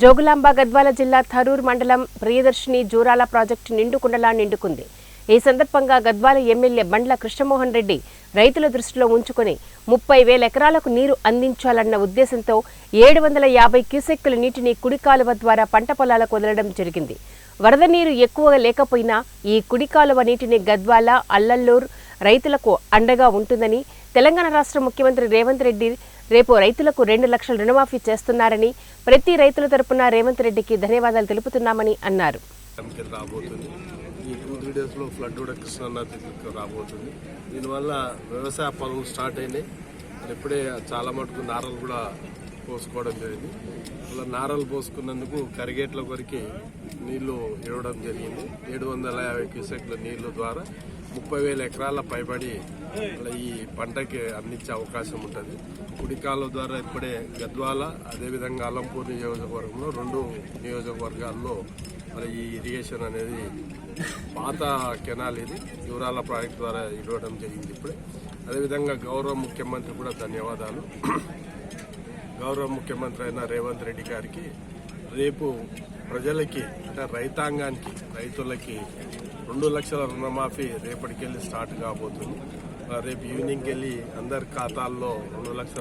జోగులాంబ గద్వాల జిల్లా థరూర్ మండలం ప్రియదర్శిని జూరాల ప్రాజెక్టు నిండుకుండలా నిండుకుంది. ఈ సందర్భంగా గద్వాల ఎమ్మెల్యే బండ్ల కృష్ణమోహన్ రెడ్డి రైతుల దృష్టిలో ఉంచుకుని ముప్పై వేల ఎకరాలకు నీరు అందించాలన్న ఉద్దేశంతో ఏడు వందల యాభై క్యూసెక్కుల నీటిని కుడి కాలువ ద్వారా పంట పొలాలకు వదలడం జరిగింది. వరద నీరు ఎక్కువగా లేకపోయినా ఈ కుడి కాలువ నీటిని గద్వాల అల్లల్లూర్ రైతులకు అండగా ఉంటుందని తెలంగాణ రాష్ట్ర ముఖ్యమంత్రి రేవంత్ రెడ్డి రేపు రైతులకు రెండు లక్షల రుణమాఫీ చేస్తున్నారని ప్రతి రైతుల తరపున రేవంత్ రెడ్డికి ధన్యవాదాలు తెలుపుతున్నామని అన్నారు. రాబోతుంది ఈ టూ త్రీ డేస్లో ఫ్లడ్ కూడా కృష్ణానదికి రాబోతుంది. దీనివల్ల వ్యవసాయ పనులు స్టార్ట్ అయినాయి. ఇప్పుడే చాలా మటుకు నారలు కూడా పోసుకోవడం జరిగింది. అలా నారలు పోసుకున్నందుకు కరిగేట్ల వరకు నీళ్ళు ఇవ్వడం జరిగింది. ఏడు వందల యాభై క్యూసెక్ల నీళ్ళ ద్వారా ముప్పై వేల ఎకరాల పైబడి అలా ఈ పంటకి అందించే అవకాశం ఉంటుంది. కుడికాల ద్వారా ఇప్పుడే గద్వాల అదేవిధంగా అలంపూర్ నియోజకవర్గంలో రెండు నియోజకవర్గాల్లో మరి ఈ ఇరిగేషన్ అనేది పాత కెనాల్ ఇది యువరాల ప్రాజెక్ట్ ద్వారా ఇవ్వడం జరిగింది ఇప్పుడే. అదేవిధంగా గౌరవ ముఖ్యమంత్రి కూడా ధన్యవాదాలు. గౌరవ ముఖ్యమంత్రి అయిన రేవంత్ రెడ్డి గారికి రేపు ప్రజలకి అంటే రైతాంగానికి రైతులకి రెండు లక్షల రుణమాఫీ రేపటికెళ్ళి స్టార్ట్ కాబోతుంది. రేపు ఈవినింగ్కి వెళ్ళి అందరి ఖాతాల్లో రెండు లక్షల